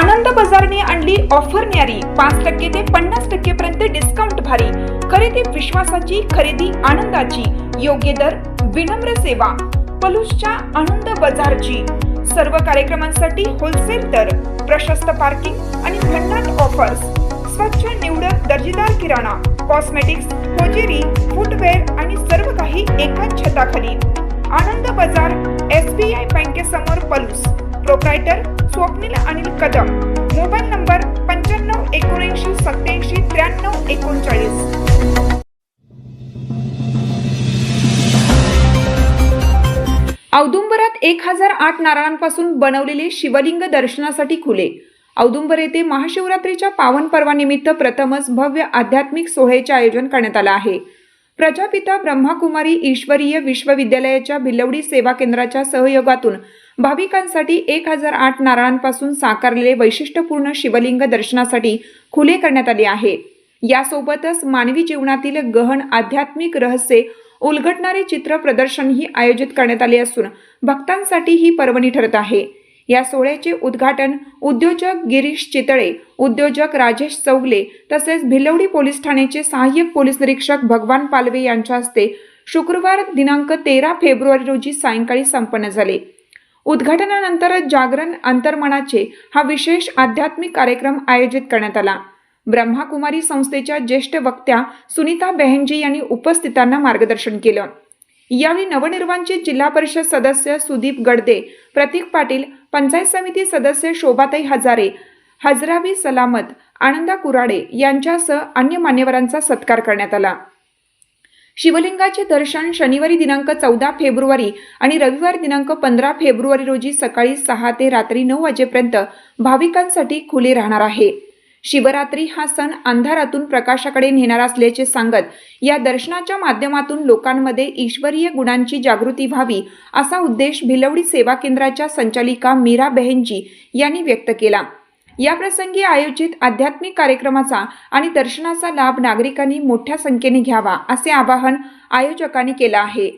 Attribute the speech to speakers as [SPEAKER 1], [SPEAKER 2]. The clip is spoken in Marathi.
[SPEAKER 1] आनंद बाजारने आणली ऑफर न्यारी. पाच टक्के ते पन्नास टक्के पर्यंत डिस्काउंट भारी. खरेदी विश्वासाची खरेदी आनंदाची. योग्य दर विनम्र सेवा. पलूसच्या आनंद बाजारची. सर्व कार्यक्रमांसाठी होलसेल दर प्रशस्त पार्किंग आणि भन्नाट ऑफर्स स्वच्छ निवडक दर्जेदार किराणा कॉस्मेटिक्स होजेरी फुटवेअर आणि सर्व काही एकाच छताखाली. Anand Bazaar S B I बँकेसमोर Palus. Proprietor Swapnil Anil Kadam. Mobile number पंच्याण्णव एकोणऐंशी सत्याऐंशी त्र्याण्णव एकोणचाळीस. औदुंबरात एक हजार आठ नारळांपासून बनवलेले शिवलिंग दर्शनासाठी खुले. औदुंबर येथे महाशिवरात्रीच्या पावन पर्वानिमित्त प्रथमच भव्य आध्यात्मिक सोहळ्याचे आयोजन करण्यात आलं आहे. प्रजापिता ब्रह्माकुमारी ईश्वरीय विश्वविद्यालयाच्या भिलवडी सेवा केंद्राच्या सहयोगातून भाविकांसाठी एक हजार आठ नारळांपासून साकारलेले वैशिष्ट्यपूर्ण शिवलिंग दर्शनासाठी खुले करण्यात आले आहे. यासोबतच मानवी जीवनातील गहन आध्यात्मिक रहस्ये उलगडणारे चित्र प्रदर्शनही आयोजित करण्यात आले असून भक्तांसाठी ही पर्वणी ठरत आहे. या सोहळ्याचे उद्घाटन उद्योजक गिरीश चितळे उद्योजक राजेश चौगले तसेच भिलवडी पोलीस ठाण्याचे सहाय्यक पोलीस निरीक्षक भगवान पालवे यांच्या हस्ते शुक्रवार दिनांक तेरा फेब्रुवारी रोजी सायंकाळी संपन्न झाले. उद्घाटनानंतर जागरण अंतर्मनाचे हा विशेष आध्यात्मिक कार्यक्रम आयोजित करण्यात आला. ब्रह्माकुमारी संस्थेच्या ज्येष्ठ वक्त्या सुनीता बेहनजी यांनी उपस्थितांना मार्गदर्शन केलं. यावेळी नवनिर्वांचित जिल्हा परिषद सदस्य सुदीप गडदे प्रतीक पाटील पंचायत समिती सदस्य शोभाताई हजारे हजरावी सलामत आनंदा कुराडे यांच्यासह अन्य मान्यवरांचा सत्कार करण्यात आला. शिवलिंगाचे दर्शन शनिवारी दिनांक चौदा फेब्रुवारी आणि रविवार दिनांक पंधरा फेब्रुवारी रोजी सकाळी सहा ते रात्री नऊ वाजेपर्यंत भाविकांसाठी खुले राहणार आहे. शिवरात्री हा सण अंधारातून प्रकाशाकडे नेणारा असल्याचे सांगत या दर्शनाच्या माध्यमातून लोकांमध्ये ईश्वरीय गुणांची जागृती व्हावी असा उद्देश भिलवडी सेवा केंद्राच्या संचालिका मीरा बहेनजी यांनी व्यक्त केला. याप्रसंगी आयोजित आध्यात्मिक कार्यक्रमाचा आणि दर्शनाचा लाभ नागरिकांनी मोठ्या संख्येने घ्यावा असे आवाहन आयोजकांनी केलं आहे.